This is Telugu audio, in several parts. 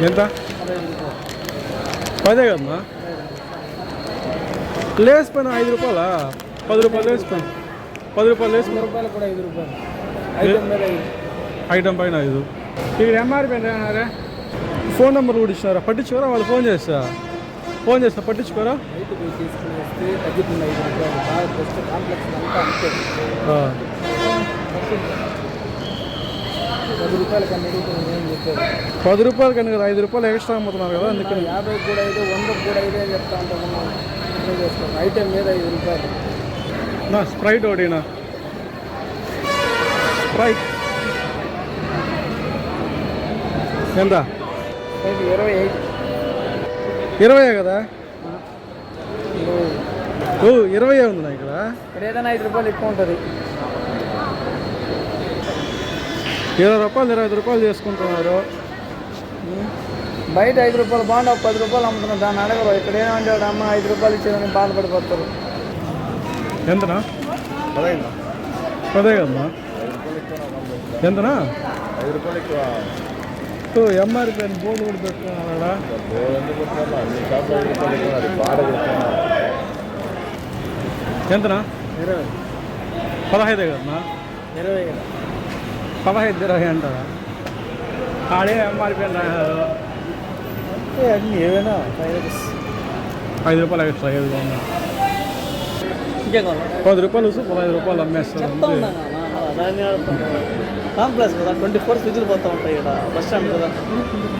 ఎంత పదే కదమ్మా లేస్ పైన ఐదు రూపాయలా పది రూపాయలు లేస్ పైన పది రూపాయలు లేస్ రూపాయలు కూడా ఐదు రూపాయలు ఐటమ్ పైన ఐదు ఇక్కడ ఎంఆర్పి అంటే ఫోన్ నెంబర్ కూడా ఇచ్చినారా పట్టించుకోరా వాళ్ళు ఫోన్ చేస్తా. ఫోన్ చేస్తా పట్టించుకోరా పది రూపాయలు కనుక కదా ఐదు రూపాయలు ఎక్స్ట్రా అమ్ముతున్నారు కదా అందుకని యాభై కూడా ఐదు వందకు కూడా ఐదే చెప్తా ఉంటాం ఐటమ్ మీద ఐదు రూపాయలు. నా స్ప్రైట్ ఒకటినా స్ప్రైట్. ఎంత? ఇరవై ఐదు. ఇరవై కదా? ఓ ఇరవై ఉంది నా ఇక్కడ? ఇక్కడ ఏదైనా ఐదు రూపాయలు ఎక్కువ ఉంటుంది. ఇరవై రూపాయలు ఇరవై ఐదు రూపాయలు చేసుకుంటున్నారు. బయట ఐదు రూపాయలు బాగుండి ఒక పది రూపాయలు అమ్ముతున్నారు. దాన్ని అడగరు. ఇక్కడ ఏమంటే వాడు అమ్మ ఐదు రూపాయలు ఇచ్చేదని బాధపడిపోతారు ఎంతనా? పదే కదమ్మా ఎంతనా? ఐదు రూపాయలు ఎక్కువ. అని బోర్డు కూడా పెట్టుకున్నాడా? ఎంతనా? ఇరవై. పదహైదే కదమ్మా. ఇరవై కదా పదహైదు ఇరవై అంటారా ఆడే ఎంఆర్పి అన్ని ఏవైనా ఐదు రూపాయలు ఎక్స్ట్రా ఐదు వందలు. పది రూపాయలు పదహైదు రూపాయలు అమ్మేస్తారు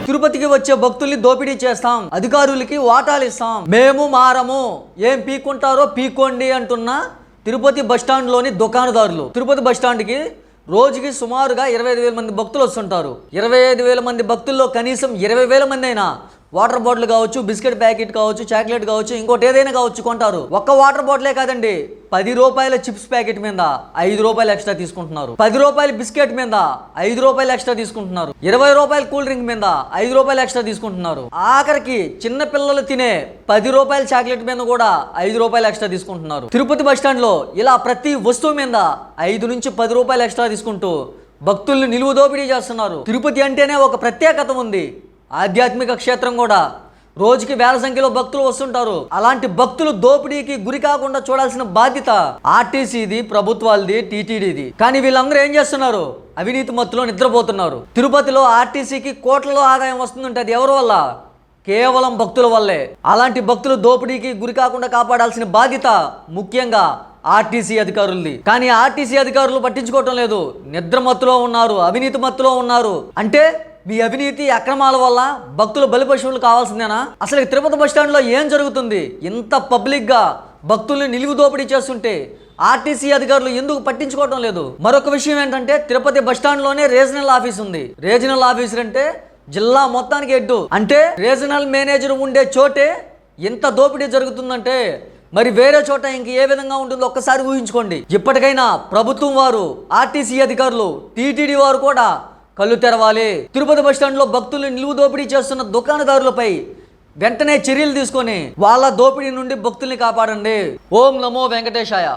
తిరుపతికి వచ్చే భక్తుల్ని దోపిడీ చేస్తాం అధికారులకి వాటాలు ఇస్తాం. మేము మారము. ఏం పీక్కుంటారో పీక్కోండి అంటున్న తిరుపతి బస్టాండ్లోని దుకాణదారులు. తిరుపతి బస్టాండ్కి రోజుకి సుమారుగా ఇరవై ఐదు వేల మంది భక్తులు వస్తుంటారు. ఇరవై ఐదు వేల మంది భక్తుల్లో కనీసం ఇరవై వేల మంది అయినా వాటర్ బాటిల్ కావచ్చు బిస్కెట్ ప్యాకెట్ కావచ్చు చాక్లెట్ కావచ్చు ఇంకోటి ఏదైనా కావచ్చు కొంటారు. ఒక్క వాటర్ బాటిలే కాదండి పది రూపాయల చిప్స్ ప్యాకెట్ మీద ఐదు రూపాయలు ఎక్స్ట్రా తీసుకుంటున్నారు. పది రూపాయల బిస్కెట్ మీద ఐదు రూపాయలు ఎక్స్ట్రా తీసుకుంటున్నారు. ఇరవై రూపాయల కూల్ డ్రింక్ మీద ఐదు రూపాయలు ఎక్స్ట్రా తీసుకుంటున్నారు. ఆఖరికి చిన్న పిల్లలు తినే పది రూపాయల చాక్లెట్ మీద కూడా ఐదు రూపాయలు ఎక్స్ట్రా తీసుకుంటున్నారు. తిరుపతి బస్లో ఇలా ప్రతి వస్తువు మీద ఐదు నుంచి పది రూపాయలు ఎక్స్ట్రా తీసుకుంటూ భక్తుల్ని నిలువు దోపిడీ చేస్తున్నారు. తిరుపతి అంటేనే ఒక ప్రత్యేకత ఉంది. ఆధ్యాత్మిక క్షేత్రం కూడా. రోజుకి వేల సంఖ్యలో భక్తులు వస్తుంటారు. అలాంటి భక్తులు దోపిడీకి గురి కాకుండా చూడాల్సిన బాధ్యత ఆర్టీసీది ప్రభుత్వాలది టీటీడీది. కానీ వీళ్ళందరూ ఏం చేస్తున్నారు? అవినీతి మత్తులో నిద్రపోతున్నారు. తిరుపతిలో ఆర్టీసీకి కోట్లలో ఆదాయం వస్తుందంటే అది ఎవరి వల్ల? కేవలం భక్తుల వల్లే. అలాంటి భక్తులు దోపిడీకి గురి కాకుండా కాపాడాల్సిన బాధ్యత ముఖ్యంగా ఆర్టీసీ అధికారులది. కానీ ఆర్టీసీ అధికారులు పట్టించుకోవటం లేదు. నిద్ర మత్తులో ఉన్నారు అవినీతి మత్తులో ఉన్నారు. అంటే మీ అవినీతి అక్రమాల వల్ల భక్తులు బలిపశువులు కావాల్సిందేనా? అసలు తిరుపతి బస్ స్టాండ్లో ఏం జరుగుతుంది? ఇంత పబ్లిక్గా భక్తుల్ని నిలువు దోపిడీ చేస్తుంటే ఆర్టీసీ అధికారులు ఎందుకు పట్టించుకోవటం లేదు? మరొక విషయం ఏంటంటే తిరుపతి బస్ స్టాండ్లోనే రీజనల్ ఆఫీస్ ఉంది. రీజనల్ ఆఫీసర్ అంటే జిల్లా మొత్తానికి హెడ్ అంటే రీజనల్ మేనేజర్ ఉండే చోటే ఎంత దోపిడీ జరుగుతుందంటే మరి వేరే చోట ఇంక ఏ విధంగా ఉంటుందో ఒక్కసారి ఊహించుకోండి. ఇప్పటికైనా ప్రభుత్వం వారు ఆర్టీసీ అధికారులు టీటీడీ వారు కూడా కళ్ళు తెరవాలి. తిరుపతి బస్టాండ్లో భక్తులు నిలువు దోపిడీ చేస్తున్న దుకాణదారులపై వెంటనే చర్యలు తీసుకొని వాళ్ళ దోపిడీ నుండి భక్తుల్ని కాపాడండి. ఓం నమో వెంకటేశాయ.